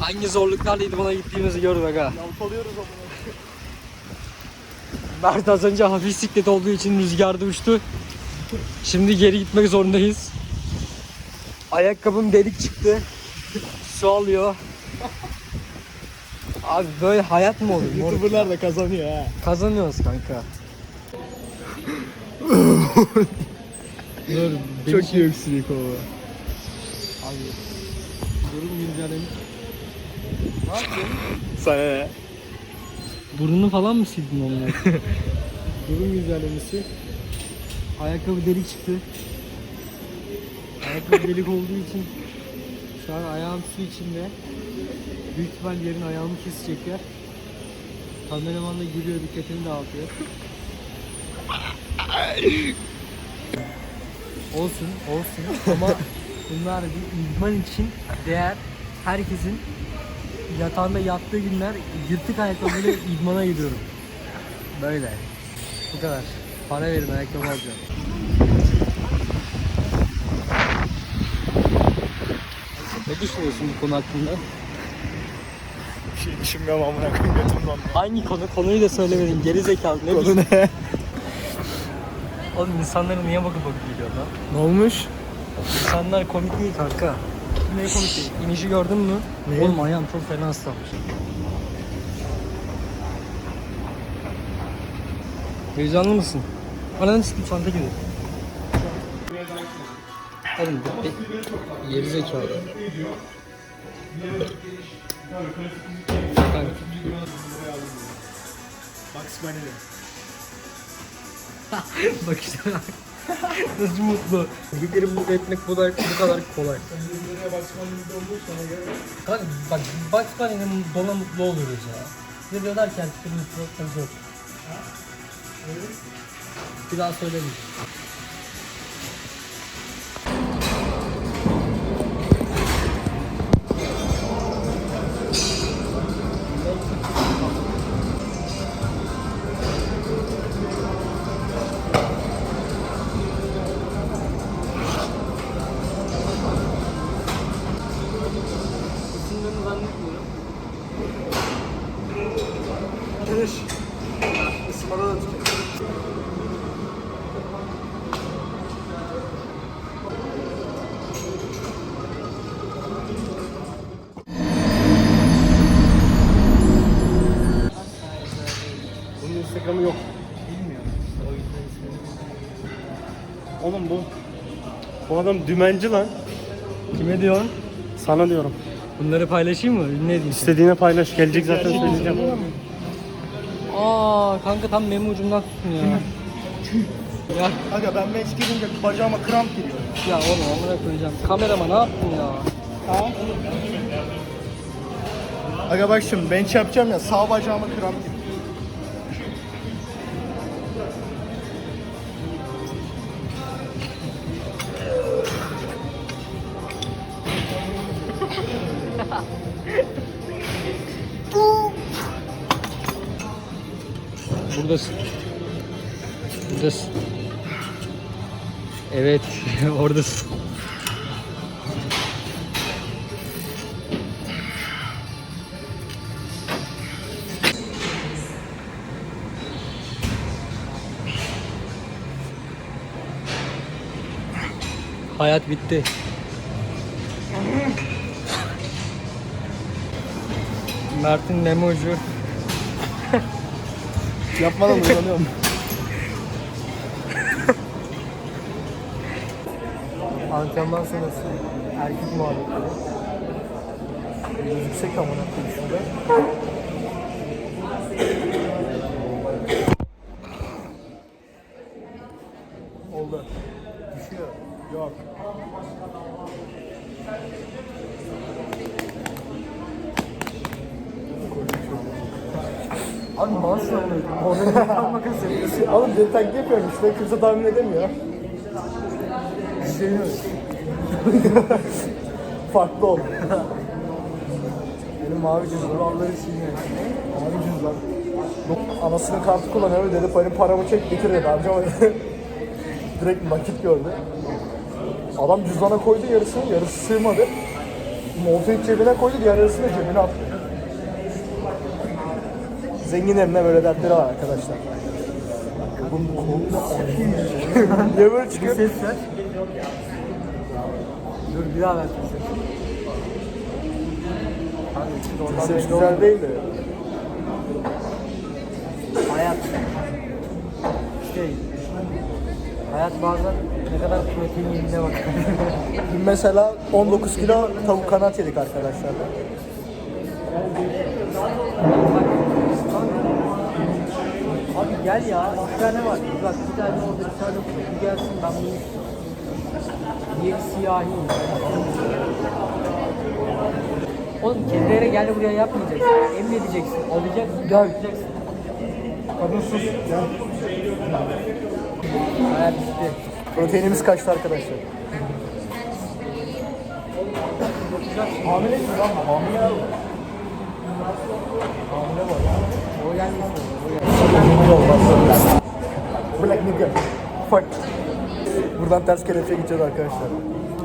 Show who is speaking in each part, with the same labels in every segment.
Speaker 1: Hangi zorluklarla idmana gittiğimizi gör aga.
Speaker 2: Yalpalıyoruz ama.
Speaker 1: Mert az önce hafif bisiklet olduğu için rüzgarda uçtu. Şimdi geri gitmek zorundayız. Ayakkabım delik çıktı. Su alıyor. Abi böyle hayat mı olur?
Speaker 2: Youtuberlar da kazanıyor ha.
Speaker 1: Kazanıyoruz kanka. Dur,
Speaker 2: Çok iyi öksürük o.
Speaker 1: Abi. Durum güncelemiş. Ne yapıyorsun?
Speaker 2: Sana ne?
Speaker 1: Burnunu falan mı sildin onunla?
Speaker 2: Durum güncellemesi.
Speaker 1: Ayakkabı delik çıktı. Ayakkabı delik olduğu için şu an ayağım su içinde. Büyük ihtimal yarın ayağımı kesecekler. Kameraman da gülüyor, dikkatini dağıtıyor. olsun, olsun ama bunlar bir idman için değer. Herkesin yatağında yattığı günler yırtık ayakkabıyla idmana gidiyorum. Böyle. Bu kadar. Para verin ayakkabı alacağım. Ne düşünüyorsun bu konu hakkında?
Speaker 2: Şey düşünmüyorum amına koyayım götüm dondu.
Speaker 1: Hangi konu? Konuyu da söylemedin. Geri zekalı. Ne
Speaker 2: Konu
Speaker 1: düşün-
Speaker 2: ne?
Speaker 1: Oğlum insanlara niye bakıp bakıp geliyor lan?
Speaker 2: Ne olmuş?
Speaker 1: İnsanlar komik değil kanka. Ne değil? İnişi gördün mü?
Speaker 2: Ne?
Speaker 1: Oğlum ayağım çok fena ıslanmış. Heyecanlı mısın? Ananı sikim çanta gibi. Oğlum bir geri zekalı. Kanka.
Speaker 2: Bugs Bunny'de.
Speaker 1: Bak işte nasıl mutlu. Büyükleri mutlu etmek bu kadar, bu kadar kolay. Kanka bak Bugs Bunny'nin dona mutlu oluyoruz ya. Ne diyorlar ki erkeklerin mutlu zor. Bir daha söylemeyeyim. Isındığını zannetmiyorum.
Speaker 2: Giriş. Isınmada da tutuyor. Bunun Instagram'ı yok.
Speaker 1: Bilmiyorum. O yüzden ismini
Speaker 2: Oğlum bu. Bu adam dümenci lan.
Speaker 1: Kime diyorsun?
Speaker 2: Sana diyorum.
Speaker 1: Bunları paylaşayım mı? Ne diyeyim?
Speaker 2: İstediğine paylaş. Gelecek zaten söyleyeceğim.
Speaker 1: Aa kanka tam benim ucumdan tuttun ya. ya.
Speaker 2: Aga ben bench girince bacağıma kramp giriyor.
Speaker 1: Ya oğlum amına koyacağım. Kamerama ne yaptın ya?
Speaker 2: Aga bak şimdi bench yapacağım ya sağ bacağıma kramp giriyor.
Speaker 1: Buradasın. Buradasın. Evet, oradasın. Hayat bitti. Mert'in Nemocu.
Speaker 2: Yapmadan uyanıyorum.
Speaker 1: Antrenman sonrası erkek muhabbetleri.
Speaker 2: Yüksek amına koyayım şurada.
Speaker 1: Abi maaş alıyordum. Orada kalmak.
Speaker 2: Oğlum deli taklit yapıyorum işte kimse tahmin edemiyor.
Speaker 1: Düşünüyoruz.
Speaker 2: Farklı oldu.
Speaker 1: Benim mavi cüzdanları silmiyor.
Speaker 2: Abi cüzdan. Yok, Anasının kartı kullanıyor dedi benim paramı çek getir dedi dedi. Direkt nakit gördü. Adam cüzdana koydu yarısını, yarısı sığmadı. Montu hiç cebine koydu, diğer yarısını cebine attı. Zenginlerin de böyle dertleri var arkadaşlar. Bunun kolunda Niye böyle
Speaker 1: Bir
Speaker 2: çıkıyor?
Speaker 1: ses ver. Dur bir daha ver sesi.
Speaker 2: Ses güzel değil de.
Speaker 1: Hayat. İşte hayat bazen ne kadar protein yediğine bak.
Speaker 2: Dün mesela 19 kilo tavuk kanat yedik arkadaşlar.
Speaker 1: Abi gel ya, bir tane var. Bak bir tane orada bir tane kutu gelsin ben bunu Diğeri siyahi. Oğlum kendilere gel buraya yapmayacaksın. Emredeceksin, alacaksın, göreceksin.
Speaker 2: Kadın sus. Gel.
Speaker 1: Hayat bitti.
Speaker 2: Proteinimiz kaçtı arkadaşlar. Hamile mi lan? Hamile mi? Hamile var.
Speaker 1: O gelmesin. O gelmesin.
Speaker 2: Black nigga. Fuck. Buradan ters kelepçe gideceğiz arkadaşlar.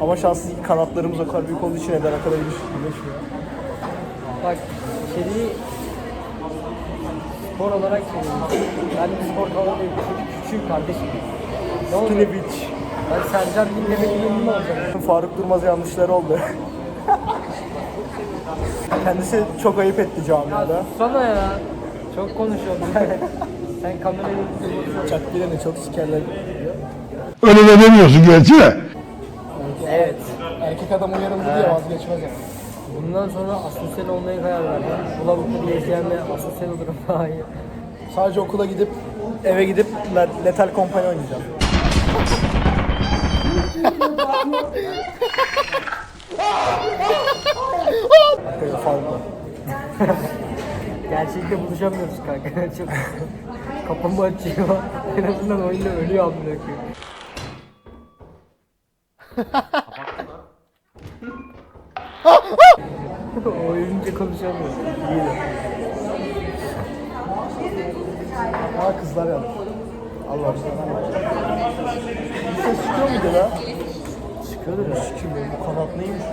Speaker 2: Ama şanssız kanatlarımız o kadar büyük olduğu için neden kadar birleşmiyor.
Speaker 1: Bak içeriği spor olarak çeviriyorum. Ben bir spor kanalı değil, küçük, kardeşim. Ne oldu?
Speaker 2: Skinny bitch.
Speaker 1: Ben Sercan dinlemek gibi mi olacak?
Speaker 2: Faruk Durmaz yanlışları oldu. Kendisi çok ayıp etti
Speaker 1: Ya
Speaker 2: camiada.
Speaker 1: sana ya. Çok konuşuyorsun. Sen kamerayı tutuyorsun.
Speaker 2: Çak bilene çok sikerler diyor.
Speaker 3: Öyle de demiyorsun gerçi de.
Speaker 1: Evet.
Speaker 2: Erkek adam uyarıldı diye vazgeçmez yani.
Speaker 1: Bundan sonra asosyal olmaya karar verdim. Bulavuklu diye izleyenle asosyal olurum. Hayır.
Speaker 2: Sadece okula gidip eve gidip le- Lethal Company oynayacağım. Faruk'la.
Speaker 1: Gerçekte buluşamıyoruz kanka. Çok kafamı açıyor. En azından oyunda ölüyor amına koyayım. o ölünce konuşamıyoruz. İyi de.
Speaker 2: Aa kızlar yanlış. Allah aşkına. Bir ses çıkıyor muydu la?
Speaker 1: Çıkıyordur ya.
Speaker 2: Sikim benim bu kanat neymiş?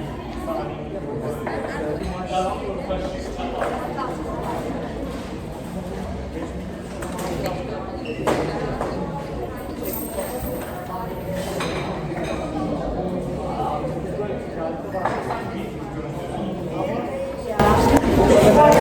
Speaker 2: Thank you.